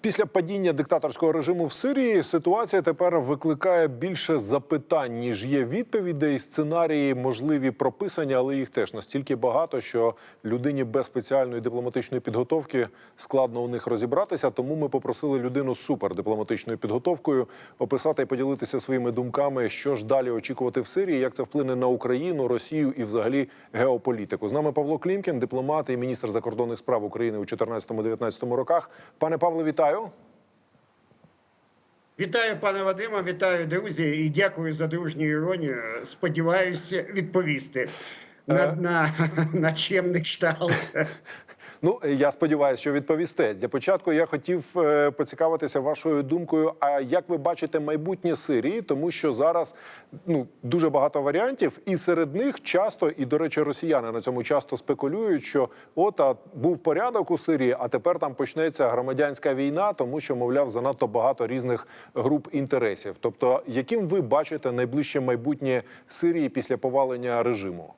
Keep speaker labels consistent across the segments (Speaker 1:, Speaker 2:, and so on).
Speaker 1: Після падіння диктаторського режиму в Сирії ситуація тепер викликає більше запитань, ніж є відповідей. Сценарії можливі прописані, але їх теж настільки багато, що людині без спеціальної дипломатичної підготовки складно у них розібратися. Тому ми попросили людину з супердипломатичною підготовкою описати і поділитися своїми думками, що ж далі очікувати в Сирії, як це вплине на Україну, Росію і взагалі геополітику. З нами Павло Клімкін, дипломат і міністр закордонних справ України у 14-19 роках. Пане Павло, вітаю.
Speaker 2: Вітаю, пане Вадима, вітаю, друзі, і дякую за дружню іронію. Сподіваюся відповісти на,
Speaker 1: Е.
Speaker 2: на, на чемний кшталт.
Speaker 1: Ну, я сподіваюся, що відповісте. Для початку я хотів е, поцікавитися вашою думкою. А як ви бачите майбутнє Сирії? Тому що зараз ну дуже багато варіантів, і серед них часто, і до речі, росіяни на цьому часто спекулюють, що от а, був порядок у Сирії, а тепер там почнеться громадянська війна, тому що, мовляв, занадто багато різних груп інтересів. Тобто, яким ви бачите найближче майбутнє Сирії після повалення режиму?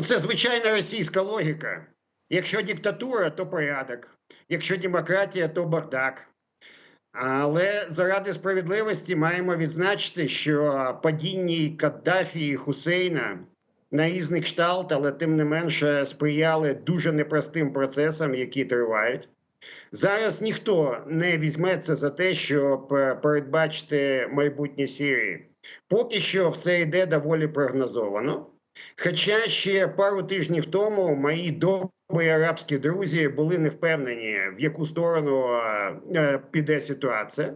Speaker 2: Це звичайна російська логіка. Якщо диктатура, то порядок. Якщо демократія, то бардак. Але заради справедливості маємо відзначити, що падінні Каддафі і Хусейна на різний кшталт, але тим не менше сприяли дуже непростим процесам, які тривають. Зараз ніхто не візьметься за те, щоб передбачити майбутнє Сирії. Поки що все йде доволі прогнозовано. Хоча ще пару тижнів тому мої добрі арабські друзі були не впевнені, в яку сторону е, е, піде ситуація.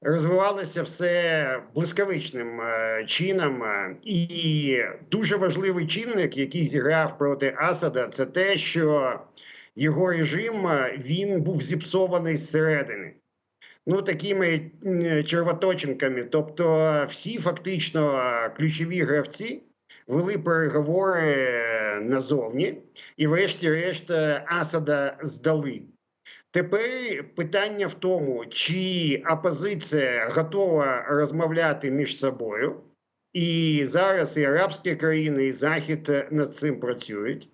Speaker 2: Розвивалося все блискавичним е, чином, і дуже важливий чинник, який зіграв проти Асада, це те, що його режим він був зіпсований зсередини. Ну, такими червоточинками. Тобто, всі фактично ключові гравці вели переговори е, назовні, і, врешті-решт, е, Асада здали. Тепер питання в тому, чи опозиція готова розмовляти між собою, і зараз і арабські країни, і Захід над цим працюють.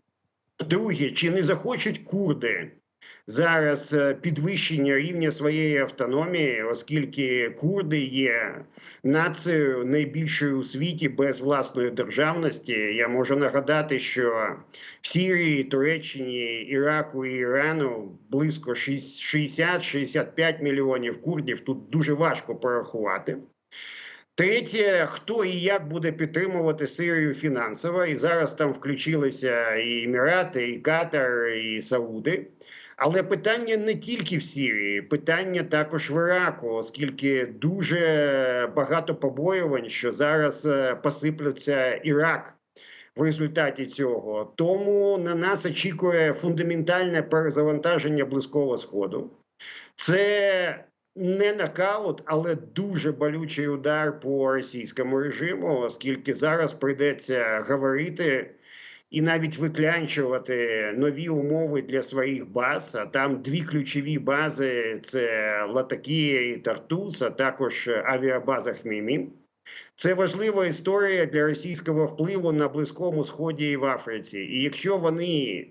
Speaker 2: Друге, чи не захочуть курди зараз е, підвищення рівня своєї автономії, оскільки курди є нацією найбільшою у світі без власної державності. Я можу нагадати, що в Сірії, Туреччині, Іраку і Ірану близько 60-65 мільйонів курдів. Тут дуже важко порахувати. Третє, хто і як буде підтримувати Сирію фінансово, і зараз там включилися і Емірати, і Катар, і Сауди. Але питання не тільки в Сирії, питання також в Іраку, оскільки дуже багато побоювань, що зараз е, посипляться Ірак в результаті цього. Тому на нас очікує фундаментальне перезавантаження близького сходу. Це не нокаут, але дуже болючий удар по російському режиму, оскільки зараз прийдеться говорити і навіть виклянчувати нові умови для своїх баз. А там дві ключові бази: це Латакія і Тартус, а також авіабаза Хмімім. Це важлива історія для російського впливу на Близькому Сході і в Африці. І якщо вони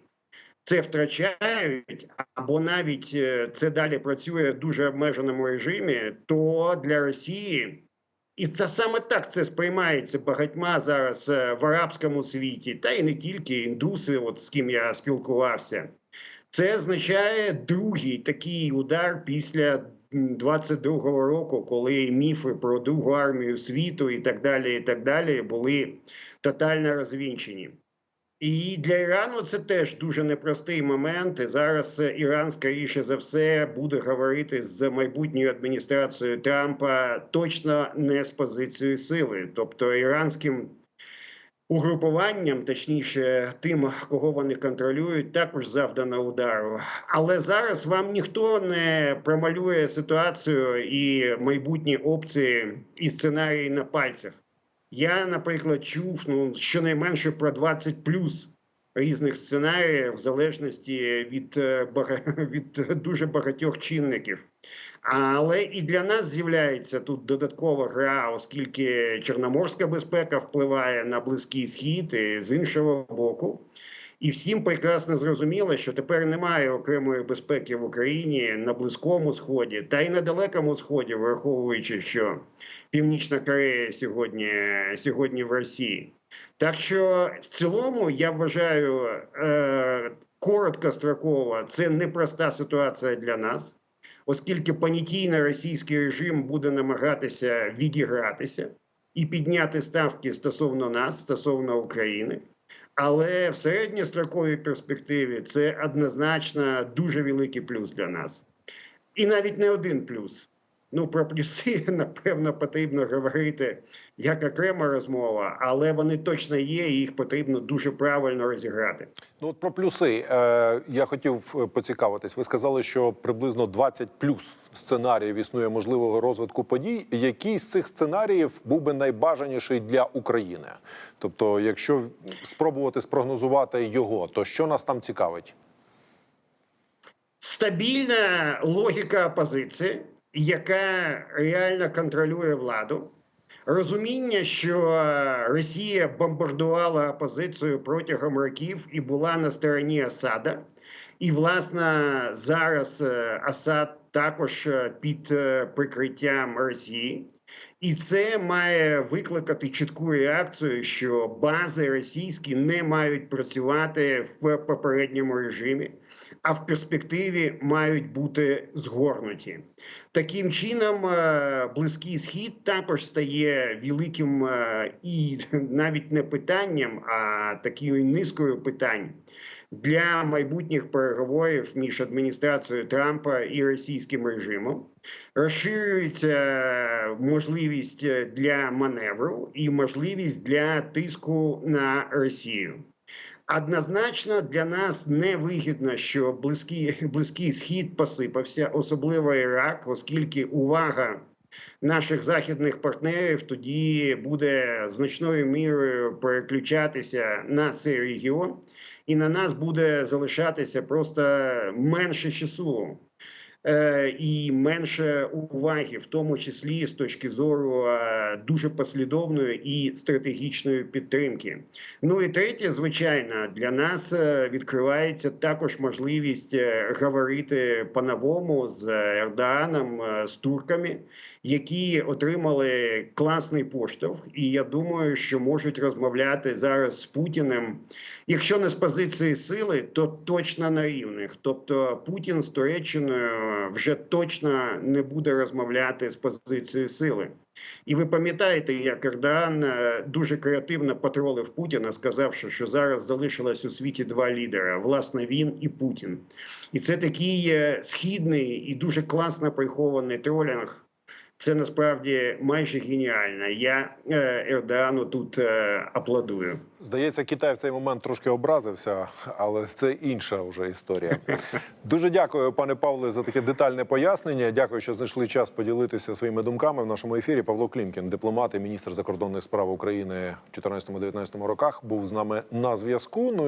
Speaker 2: це втрачають, або навіть е, це далі працює в дуже обмеженому режимі, то для Росії. І це саме так це сприймається багатьма зараз е, в арабському світі, та й не тільки індуси, от з ким я спілкувався. Це означає другий такий удар після 22-го року, коли міфи про другу армію світу і так далі, і так далі були тотально розвінчені. І для Ірану це теж дуже непростий момент. Зараз е, Іран, скоріше за все, буде говорити з майбутньою адміністрацією Трампа точно не з позицією сили, тобто іранським угрупуванням, точніше, тим, кого вони контролюють, також завдано удару. Але зараз вам ніхто не промалює ситуацію і майбутні опції і сценарії на пальцях. Я, наприклад, чув ну, щонайменше про 20 плюс різних сценаріїв, в залежності від, е, від дуже багатьох чинників. Але і для нас з'являється тут додаткова гра, оскільки Чорноморська безпека впливає на близький схід і з іншого боку. І всім прекрасно зрозуміло, що тепер немає окремої безпеки в Україні на близькому сході та й на далекому сході, враховуючи, що Північна Корея сьогодні, сьогодні в Росії. Так що в цілому я вважаю е, короткостроково це непроста ситуація для нас, оскільки понятійно російський режим буде намагатися відігратися і підняти ставки стосовно нас, стосовно України. Але в середньостроковій перспективі це однозначно дуже великий плюс для нас. І навіть не один плюс. Ну, про плюси, напевно, потрібно говорити як окрема розмова, але вони точно є, і їх потрібно дуже правильно розіграти.
Speaker 1: Ну от про плюси е, я хотів е, поцікавитись. Ви сказали, що приблизно 20 плюс сценаріїв існує можливого розвитку подій. Який з цих сценаріїв був би найбажаніший для України? Тобто, якщо спробувати спрогнозувати його, то що нас там цікавить?
Speaker 2: Стабільна логіка опозиції, яка реально контролює владу. Розуміння, що Росія бомбардувала опозицію протягом років і була на стороні Асада. І, власне, зараз е, Асад також е, під е, прикриттям Росії. І це має викликати чітку реакцію, що бази російські не мають працювати в попередньому режимі, а в перспективі мають бути згорнуті. Таким чином, е, близький схід також стає великим е, і навіть не питанням, а такою низкою питань для майбутніх переговорів між адміністрацією Трампа і російським режимом. Розширюється можливість для маневру і можливість для тиску на Росію. Однозначно для нас не вигідно, що близький, близький схід посипався, особливо Ірак, оскільки увага наших західних партнерів тоді буде значною мірою переключатися на цей регіон, і на нас буде залишатися просто менше часу. Е, і менше уваги, в тому числі з точки зору е, дуже послідовної і стратегічної підтримки. Ну і третє, звичайно, для нас е, відкривається також можливість говорити по-новому з Ердоганом, з турками, які отримали класний поштовх, і я думаю, що можуть розмовляти зараз з Путіним. Якщо не з позиції сили, то точно на рівних. Тобто Путін з Туреччиною вже точно не буде розмовляти з позицією сили. І ви пам'ятаєте, як Ердоган е, дуже креативно потролив Путіна, сказавши, що зараз залишилось у світі два лідера: власне, він і Путін. І це такий е, східний і дуже класно прихований тролінг. Це насправді майже геніально. Я е, Ердогану тут е, аплодую.
Speaker 1: Здається, Китай в цей момент трошки образився, але це інша вже історія. Дуже дякую, пане Павле, за таке детальне пояснення. Дякую, що знайшли час поділитися своїми думками в нашому ефірі. Павло Клімкін, дипломат і міністр закордонних справ України в 2014-2019 роках, був з нами на зв'язку. Ну